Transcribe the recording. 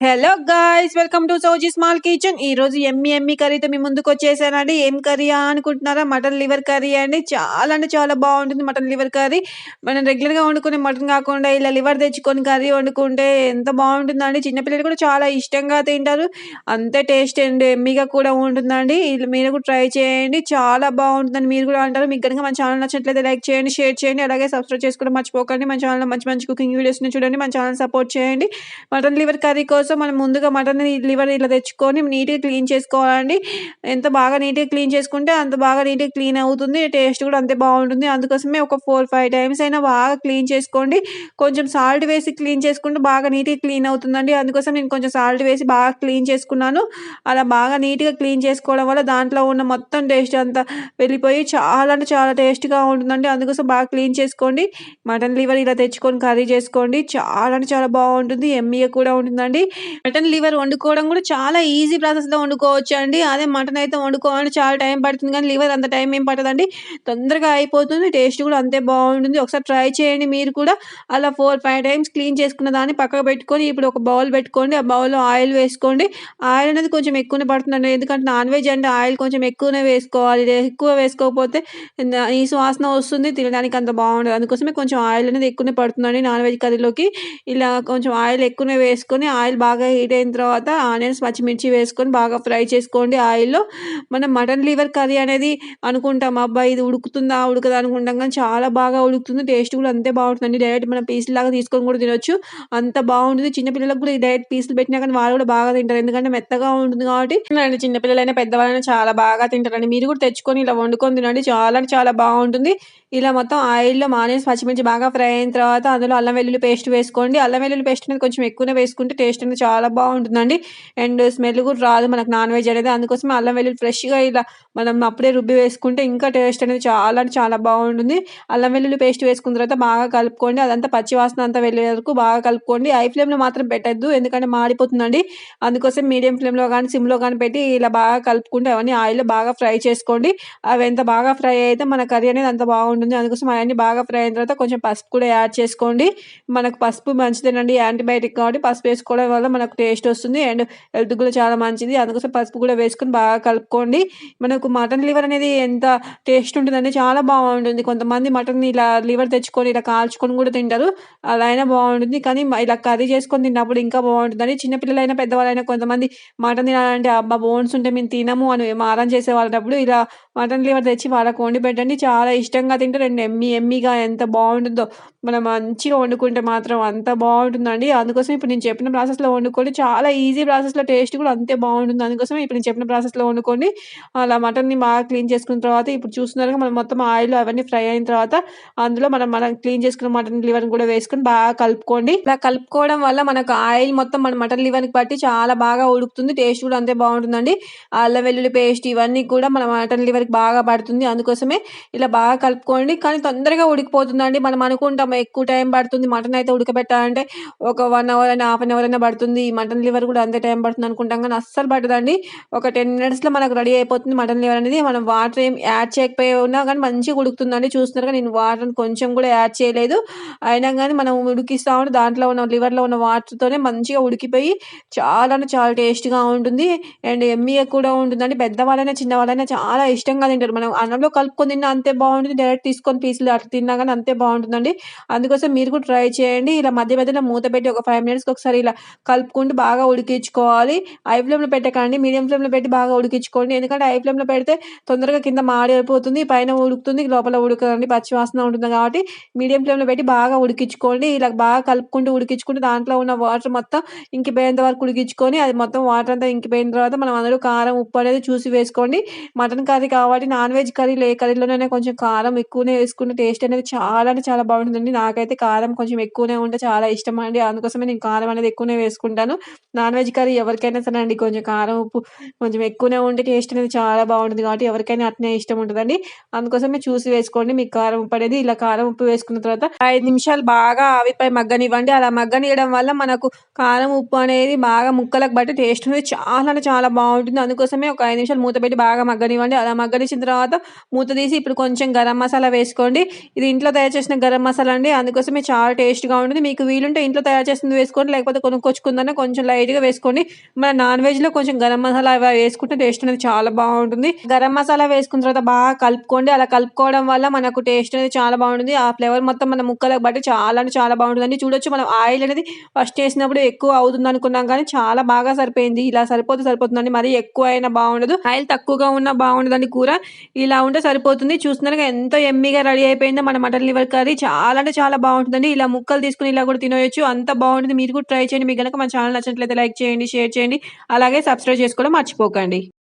Hello guys welcome to Souji small kitchen ఈ రోజు ఎమ్మి ఎమ్మి కర్రీతో మీ ముందుకు వచ్చేసానండి. ఏం కర్రీ అనుకుంటున్నారా? మటన్ లివర్ కర్రీ అండి. చాలా అంటే చాలా బాగుంటుంది మటన్ లివర్ కర్రీ. మనం రెగ్యులర్గా వండుకునే మటన్ కాకుండా ఇలా లివర్ తెచ్చుకొని కర్రీ వండుకుంటే ఎంత బాగుంటుందండి. చిన్నపిల్లలు కూడా చాలా ఇష్టంగా తింటారు. అంతే టేస్ట్ అండ్ ఎమ్మిగా కూడా ఉంటుందండి. ఇలా మీరు కూడా ట్రై చేయండి. చాలా బాగుంటుందండి మీరు కూడా అంటారు. మీకు కనుక మన ఛానల్ నచ్చినట్లయితే లైక్ చేయండి షేర్ చేయండి. అలాగే సబ్స్క్రైబ్ చేసుకోవడం మర్చిపోకండి. మన ఛానల్ మంచి మంచి కుకింగ్ వీడియోస్ని చూడండి. మన ఛానల్ సపోర్ట్ చేయండి. మటన్ లివర్ కర్రీ కోసం మనం ముందుగా మటన్ లివర్ ఇలా తెచ్చుకొని నీట్గా క్లీన్ చేసుకోవాలండి. ఎంత బాగా నీట్గా క్లీన్ చేసుకుంటే అంత బాగా నీట్గా క్లీన్ అవుతుంది. టేస్ట్ కూడా అంతే బాగుంటుంది. అందుకోసమే ఒక ఫోర్ ఫైవ్ టైమ్స్ అయినా బాగా క్లీన్ చేసుకోండి. కొంచెం సాల్ట్ వేసి క్లీన్ చేసుకుంటే బాగా నీట్గా క్లీన్ అవుతుందండి. అందుకోసం నేను కొంచెం సాల్ట్ వేసి బాగా క్లీన్ చేసుకున్నాను. అలా బాగా నీట్గా క్లీన్ చేసుకోవడం వల్ల దాంట్లో ఉన్న మొత్తం టేస్ట్ అంతా వెళ్ళిపోయి చాలా అంటే చాలా టేస్ట్గా ఉంటుందండి. అందుకోసం బాగా క్లీన్ చేసుకోండి. మటన్ లివర్ ఇలా తెచ్చుకొని కర్రీ చేసుకోండి. చాలా అంటే చాలా బాగుంటుంది. ఎమ్మీగా కూడా ఉంటుందండి. మటన్ లివర్ వండుకోవడం కూడా చాలా ఈజీ ప్రాసెస్లో వండుకోవచ్చు అండి. అదే మటన్ అయితే వండుకోవాలంటే చాలా టైం పడుతుంది కానీ లివర్ అంత టైం ఏం పట్టదండి. తొందరగా అయిపోతుంది టేస్ట్ కూడా అంతే బాగుంటుంది. ఒకసారి ట్రై చేయండి మీరు కూడా. అలా ఫోర్ ఫైవ్ టైమ్స్ క్లీన్ చేసుకున్న దాన్ని పక్కకు పెట్టుకొని ఇప్పుడు ఒక బౌల్ పెట్టుకోండి. ఆ బౌల్లో ఆయిల్ వేసుకోండి. ఆయిల్ అనేది కొంచెం ఎక్కువనే పడుతుందండి. ఎందుకంటే నాన్ వెజ్ అంటే ఆయిల్ కొంచెం ఎక్కువనే వేసుకోవాలి. ఎక్కువ వేసుకోకపోతే ఈ సువాసన వస్తుంది. తినడానికి అంత బాగుండదు. అందుకోసమే కొంచెం ఆయిల్ అనేది ఎక్కువనే పడుతుందండి నాన్ వెజ్ కర్రీలోకి. ఇలా కొంచెం ఆయిల్ ఎక్కువనే వేసుకొని ఆయిల్ బాగా బాగా హీట్ అయిన తర్వాత ఆనియన్స్ పచ్చిమిర్చి వేసుకొని బాగా ఫ్రై చేసుకోండి. ఆయిల్లో మనం మటన్ లివర్ కర్రీ అనేది అనుకుంటాం. అబ్బా ఇది ఉడుకుతుందా ఉడకదా అనుకుంటాం. కానీ చాలా బాగా ఉడుకుతుంది. టేస్ట్ కూడా అంతే బాగుంటుందండి. డైరెక్ట్ మనం పీసులు లాగా తీసుకొని కూడా తినొచ్చు. అంత బాగుంటుంది. చిన్నపిల్లలకు కూడా ఈ డైరెక్ట్ పీసులు పెట్టినా కానీ వాళ్ళు కూడా బాగా తింటారు. ఎందుకంటే మెత్తగా ఉంటుంది కాబట్టి చిన్నపిల్లలైనా పెద్దవాళ్ళైనా చాలా బాగా తింటారండి. మీరు కూడా తెచ్చుకొని ఇలా వండుకొని తినండి. చాలా చాలా బాగుంటుంది. ఇలా మొత్తం ఆయిల్లో ఆనియన్స్ పచ్చిమిర్చి బాగా ఫ్రై అయిన తర్వాత అందులో అల్లం వెల్లుల్లి పేస్ట్ వేసుకోండి. అల్లం వెల్లుల్లి పేస్ట్ అనేది కొంచెం ఎక్కువనే వేసుకుంటే టేస్ట్ అనేది చాలా బాగుంటుందండి. అండ్ స్మెల్ కూడా రాదు మనకు నాన్ వెజ్ అనేది. అందుకోసమే అల్లం వెల్లుల్లి ఫ్రెష్గా ఇలా మనం అప్పుడే రుబ్బి వేసుకుంటే ఇంకా టేస్ట్ అనేది చాలా అంటే చాలా బాగుంటుంది. అల్లం వెల్లుల్లి పేస్ట్ వేసుకున్న తర్వాత బాగా కలుపుకోండి. అదంతా పచ్చివాసన అంతా వెళ్ళే వరకు బాగా కలుపుకోండి. హై ఫ్లేమ్లో మాత్రం పెట్టద్దు. ఎందుకంటే మాడిపోతుందండి. అందుకోసం మీడియం ఫ్లేమ్లో కానీ సిమ్లో కానీ పెట్టి ఇలా బాగా కలుపుకుంటే అవన్నీ ఆయిల్లో బాగా ఫ్రై చేసుకోండి. అవి ఎంత బాగా ఫ్రై అయితే మన కర్రీ అనేది అంత బాగుంటుంది. అందుకోసం అవన్నీ బాగా ఫ్రై అయిన తర్వాత కొంచెం పసుపు కూడా యాడ్ చేసుకోండి. మనకు పసుపు మంచిదేనండి. యాంటీబయాటిక్ కాబట్టి పసుపు వేసుకోవడం వల్ల మనకు టేస్ట్ వస్తుంది. అండ్ హెల్త్ కూడా చాలా మంచిది. అందుకోసం పసుపు కూడా వేసుకొని బాగా కలుపుకోండి. మనకు మటన్ లివర్ అనేది ఎంత టేస్ట్ ఉంటుందండి చాలా బాగుంటుంది. కొంతమంది మటన్ ఇలా లివర్ తెచ్చుకొని ఇలా కాల్చుకొని కూడా తింటారు. అలా అయినా బాగుంటుంది. కానీ ఇలా కర్రీ చేసుకొని తిన్నప్పుడు ఇంకా బాగుంటుందండి. చిన్నపిల్లలైనా పెద్దవాళ్ళైనా కొంతమంది మటన్ తినాలంటే అబ్బా బోన్స్ ఉంటే మేము తినము అని మారం చేసే వాళ్ళప్పుడు ఇలా మటన్ లివర్ తెచ్చి వాళ్ళకు వండి పెట్టండి. చాలా ఇష్టంగా తింటారు. అండ్ ఎమ్మి ఎమ్మిగా ఎంత బాగుంటుందో. మనం మంచిగా వండుకుంటే మాత్రం అంత బాగుంటుందండి. అందుకోసం ఇప్పుడు నేను చెప్పిన ప్రాసెస్లో వండుకోండి చాలా ఈజీ ప్రాసెస్లో టేస్ట్ కూడా అంతే బాగుంటుంది. అందుకోసం ఇప్పుడు నేను చెప్పిన ప్రాసెస్లో వండుకోండి అలా మటన్ని బాగా క్లీన్ చేసుకున్న తర్వాత ఇప్పుడు చూస్తున్నారు మనం మొత్తం ఆయిల్ అవన్నీ ఫ్రై అయిన తర్వాత అందులో మనం మనం క్లీన్ చేసుకున్న మటన్ లివర్ని కూడా వేసుకొని బాగా కలుపుకోండి. ఇలా కలుపుకోవడం వల్ల మనకు ఆయిల్ మొత్తం మన మటన్ లివర్కి బట్టి చాలా బాగా ఉడుకుతుంది టేస్ట్ కూడా అంతే బాగుంటుందండి. అల్లం వెల్లుల్లి పేస్ట్ ఇవన్నీ కూడా మన మటన్ లివర్కి బాగా పడుతుంది. అందుకోసమే ఇలా బాగా కలుపుకోండి. కానీ తొందరగా ఉడికిపోతుందండి. మనం అనుకుంటాం ఎక్కువ టైం పడుతుంది మటన్ అయితే ఉడకబెట్టాలంటే ఒక వన్ అవర్ అయినా హాఫ్ అన్ అవర్ అయినా పడుతుంది. మటన్ లివర్ కూడా అంతే టైం పడుతుంది అనుకుంటాం కానీ అస్సలు పట్టదండి. ఒక టెన్ మినిట్స్లో మనకు రెడీ అయిపోతుంది మటన్ లివర్ అనేది. మనం వాటర్ ఏం యాడ్ చేయకపోయి ఉన్నా కానీ మంచిగా ఉడుకుతుందండి. చూస్తున్నారు కానీ నేను వాటర్ కొంచెం కూడా యాడ్ చేయలేదు. అయినా కానీ మనం ఉడికిస్తా ఉంటే దాంట్లో ఉన్న లివర్లో ఉన్న వాటర్తోనే మంచిగా ఉడికిపోయి చాలా అంటే చాలా టేస్ట్గా ఉంటుంది. అండ్ ఎమ్మీగా కూడా ఉంటుందండి. పెద్దవాళ్ళైనా చిన్నవాళ్ళైనా చాలా ఇష్టంగా తింటారు. మనం అన్నంలో కలుపుకొని తిన్నా అంతే బాగుంటుంది. డైరెక్ట్ తీసుకొని పీసులు అట్లా తిన్నా కానీ అంతే బాగుంటుందండి. అందుకోసం మీరు కూడా ట్రై చేయండి. ఇలా మధ్య మధ్యలో మూత పెట్టి ఒక ఫైవ్ మినిట్స్కి ఒకసారి ఇలా కలుపుకుంటూ బాగా ఉడికించుకోవాలి. ఐ ఫ్లేమ్లో పెట్టకండి. మీడియం ఫ్లేమ్లో పెట్టి బాగా ఉడికించుకోండి. ఎందుకంటే ఐ ఫ్లేమ్లో పెడితే తొందరగా కింద మాడిపోతుంది పైన ఉడుకుతుంది. లోపల ఉడకదండి. పచ్చి వాసన ఉంటుంది కాబట్టి మీడియం ఫ్లేమ్లో పెట్టి బాగా ఉడికించుకోండి. ఇలా బాగా కలుపుకుంటూ ఉడికించుకుంటూ దాంట్లో ఉన్న వాటర్ మొత్తం ఇంకిపోయేంత వరకు ఉడికించుకొని అది మొత్తం వాటర్ అంతా ఇంకిపోయిన తర్వాత మనం అందరూ కారం ఉప్పు అనేది చూసి వేసుకోండి. మటన్ కర్రీ కాబట్టి నాన్ వెజ్ కర్రీలో ఏ కర్రీలోనైనా కొంచెం కారం ఎక్కువనే వేసుకుంటే టేస్ట్ అనేది చాలా అంటే చాలా బాగుంటుందండి. నాకైతే కారం కొంచెం ఎక్కువనే ఉంటే చాలా ఇష్టం అండి. అందుకోసమే నేను కారం అనేది ఎక్కువనే వేసుకుంటాను. నాన్ వెజ్ కర్రీ ఎవరికైనా సరే అండి కొంచెం కారం ఉప్పు కొంచెం ఎక్కువనే ఉంటే టేస్ట్ అనేది చాలా బాగుంటుంది కాబట్టి ఎవరికైనా అట్నే ఇష్టం ఉంటుందండి. అందుకోసమే చూసి వేసుకోండి మీకు కారం ఉప్పు అనేది ఇలా కారం ఉప్పు వేసుకున్న తర్వాత ఐదు నిమిషాలు బాగా ఆవిపై మగ్గనివ్వండి. అలా మగ్గనియడం వల్ల మనకు కారం ఉప్పు అనేది బాగా ముక్కలకు బట్టి టేస్ట్ అనేది చాలా అంటే చాలా బాగుంటుంది. అందుకోసమే ఒక ఐదు నిమిషాలు మూత పెట్టి బాగా మగ్గనివ్వండి. అలా మగ్గనిచ్చిన తర్వాత మూత తీసి ఇప్పుడు కొంచెం గరం మసాలా వేసుకోండి. ఇది ఇంట్లో తయారు చేసిన గరం మసాలా అండి. అందుకోసమే చాలా టేస్ట్గా ఉంటుంది. మీకు వీలుంటే ఇంట్లో తయారు చేసింది వేసుకోండి లేకపోతే కొనుక్కొచ్చుకుని వేసుకుందన్నా కొంచెం లైట్‌గా వేసుకోండి. మన నాన్ వెజ్‌లో కొంచెం గరం మసాలా వేసుకుంటే టేస్ట్ అనేది చాలా బాగుంటుంది గరం మసాలా వేసుకున్న తర్వాత బాగా కలుపుకోండి. అలా కలుపుకోవడం వల్ల మనకు టేస్ట్ అనేది చాలా బాగుంటుంది ఆ ఫ్లేవర్ మొత్తం మన ముక్కలకు బట్టి చాలా అంటే చాలా బావుంటుందండి. చూడొచ్చు మనం ఆయిల్ అనేది ఫస్ట్ వేసినప్పుడు ఎక్కువ అవుతుంది అనుకున్నాం కానీ చాలా బాగా సరిపోయింది. ఇలా సరిపోతే సరిపోతుందండి. మరీ ఎక్కువ అయినా బాగుండదు ఆయిల్ తక్కువగా ఉన్నా బాగుండదండి కూర. ఇలా ఉంటే సరిపోతుంది. చూస్తున్నారుగా ఎంతో ఎమ్మీగా రెడీ అయిపోయిందో మన మటన్ లివర్ కర్రీ. చాలా అంటే చాలా బాగుంటుందండి ఇలా ముక్కలు తీసుకొని ఇలా కూడా తినేయొచ్చు. అంత బాగుంటుంది మీరు కూడా ట్రై చేయండి. మీకు గనక మన ఛానల్ నచ్చినట్లయితే లైక్ చేయండి, షేర్ చేయండి. అలాగే సబ్స్క్రైబ్ చేసుకోవడం మర్చిపోకండి.